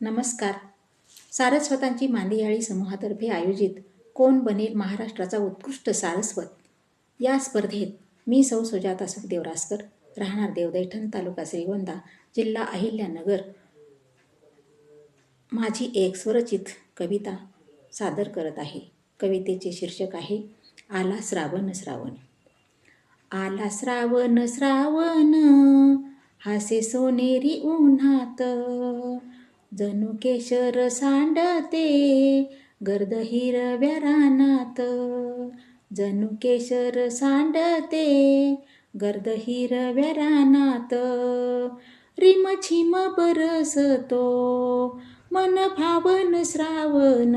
नमस्कार. सारस्वतांची मांदियाळी समूहातर्फे आयोजित कोण बनेल महाराष्ट्राचा उत्कृष्ट सारस्वत? या स्पर्धेत मी सौ सुजाता सुखदेव राहणार देवदैठण तालुका श्रीगोंदा जिल्हा अहिल्यानगर. माझी एक स्वरचित कविता सादर करत आहे. कवितेचे शीर्षक आहे आला श्रावण श्रावण आला श्रावण श्रावण हासे सोनेरी उन्हात. जणू केशर सांडते गर्द हिरव्या रानात. जणू केशर सांडते गर्द हिरव्या रानात. रिम छिम बरसतो मन भावन श्रावण.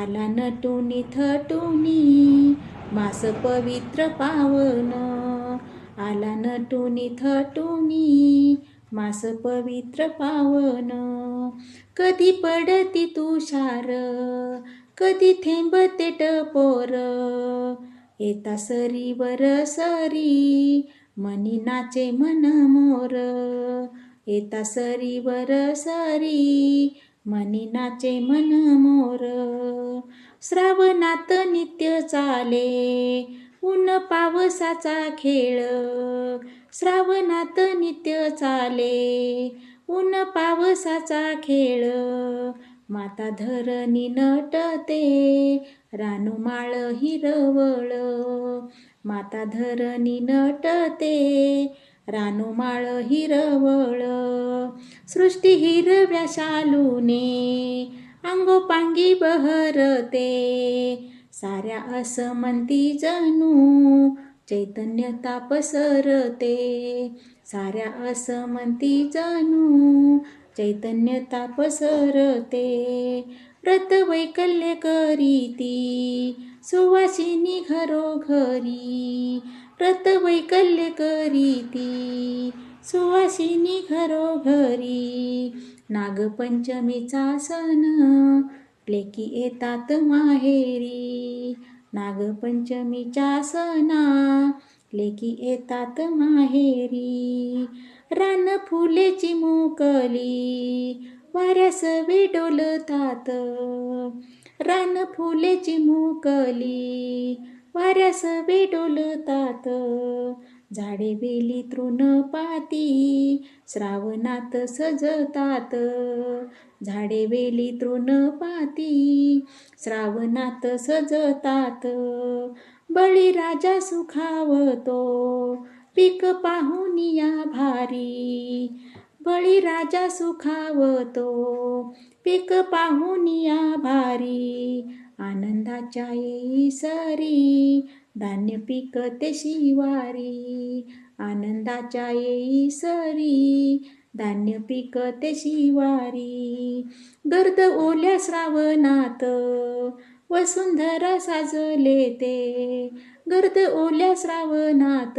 आला नटुनी थटुनी मास पवित्र पावन. आला नटुनी थटुनी मास पवित्र पावन. कधी पडती तुषार कधी थेंबते टपोर. येता सरीवर सरी मनी नाचे मन मोर. येता सरीवर सरी मनी नाचे मन मोर. श्रावणात नित्य चाले ऊन पावसाचा खेळ. श्रावणात नित्य चाले. ऊन पावसाचा खेळ. माता धरणी नटते. रानुमाळ हिरवळ. माता धरणी नटते. रानुमाळ हिरवळ. सृष्टी हिरव्या शालूने. अंगोपांगी बहरते. साऱ्या असमंती जणू चैतन्यता पसरते साऱ्या असमंती जणू चैतन्यता पसरते व्रत वैकल्य करीती सुवासिनी घरोघरी व्रत वैकल्य करीती सुवासिनी घरोघरी नागपंचमीचा सण लेकी येतात माहेरी. नागपंचमीच्या सणा लेकी येतात माहेरी. रान फुलेची मुकली वाऱ्यास डोलतात रान फुलेची मुकली वाऱ्यास डोलतात झाडे बेली तृणपाती श्रावणात सजतात. झाडे वेली तृणपाती श्रावणात सजतात. बळीराजा सुखावतो पीक पाहून या भारी. बळीराजा सुखावतो पीक पाहून या भारी. आनंदाच्या येई सरी धान्य पिकते शिवारी आनंदाच्या येई सरी. धान्य पिकते शिवारी गर्द ओल्या श्रावणात वसुंधरा साजले ते. गर्द ओल्या श्रावणात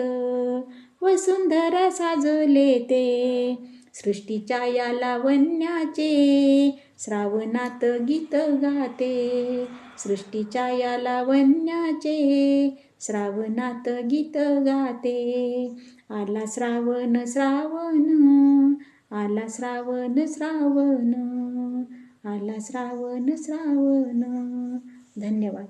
वसुंधरा साजले ते. सृष्टीच्या या लावण्याचे श्रावणात गीत गाते. सृष्टीच्या या लावण्याचे श्रावणात गीत गाते. आला श्रावण श्रावण आला श्रावण श्रावण आला श्रावण श्रावण. धन्यवाद.